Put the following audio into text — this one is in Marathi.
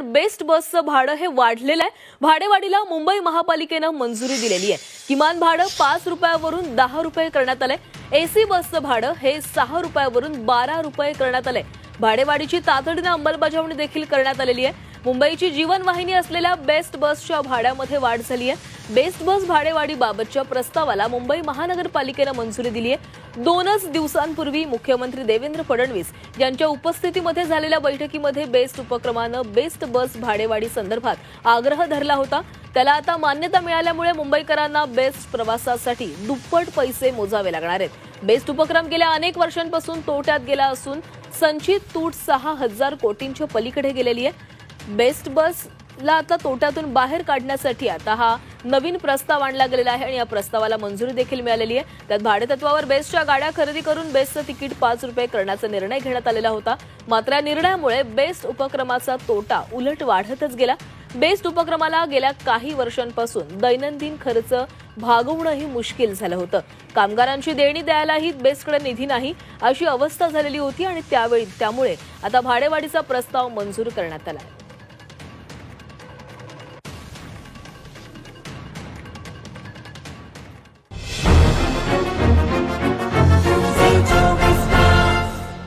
बेस्ट बसचं भाडं हे वाढलेलं आहे. भाडेवाढीला मुंबई महापालिकेनं मंजुरी दिलेली आहे. किमान भाडं पाच रुपयावरून दहा रुपये करण्यात आलंय. एसी बसचं भाडं हे सहा रुपयावरून बारा रुपये करण्यात आलंय. भाडेवाढीची तातडीनं अंमलबजावणी देखील करण्यात आलेली आहे. मुंबईची जीवनवाहिनी असलेल्या बेस्ट बसच्या भाड्यामध्ये वाढ झाली आहे. बेस्ट बस भाडेवाढीबाबतच्या प्रस्तावाला मुंबई महानगरपालिकेनं मंजुरी दिली आहे. दोनच दिवसांपूर्वी मुख्यमंत्री देवेंद्र फडणवीस यांच्या उपस्थितीमध्ये झालेल्या बैठकीमध्ये बेस्ट उपक्रमानं बेस्ट बस भाडेवाढी संदर्भात आग्रह धरला होता. त्याला आता मान्यता मिळाल्यामुळे मुंबईकरांना बेस्ट प्रवासासाठी दुप्पट पैसे मोजावे लागणार आहेत. बेस्ट उपक्रम गेल्या अनेक वर्षांपासून तोट्यात गेला असून संचित तूट सहा हजार कोटींच्या पलीकडे गेलेली आहे. बेस्ट बसला आता तोट्यातून बाहेर काढण्यासाठी आता हा नवीन प्रस्ताव आणला गेलेला आहे आणि या प्रस्तावाला मंजुरी देखील मिळालेली आहे. त्यात भाडेतत्वावर बेस्टच्या गाड्या खरेदी करून बेस्टचं तिकीट पाच रुपये करण्याचा निर्णय घेण्यात आलेला होता. मात्र या निर्णयामुळे बेस्ट उपक्रमाचा तोटा उलट वाढतच गेला. बेस्ट उपक्रमाला गेल्या काही वर्षांपासून दैनंदिन खर्च भागवणंही मुश्किल झालं होतं. कामगारांची देणी द्यायलाही बेस्टकडे निधी नाही अशी अवस्था झालेली होती आणि त्यावेळी त्यामुळे आता भाडेवाढीचा प्रस्ताव मंजूर करण्यात आला आहे.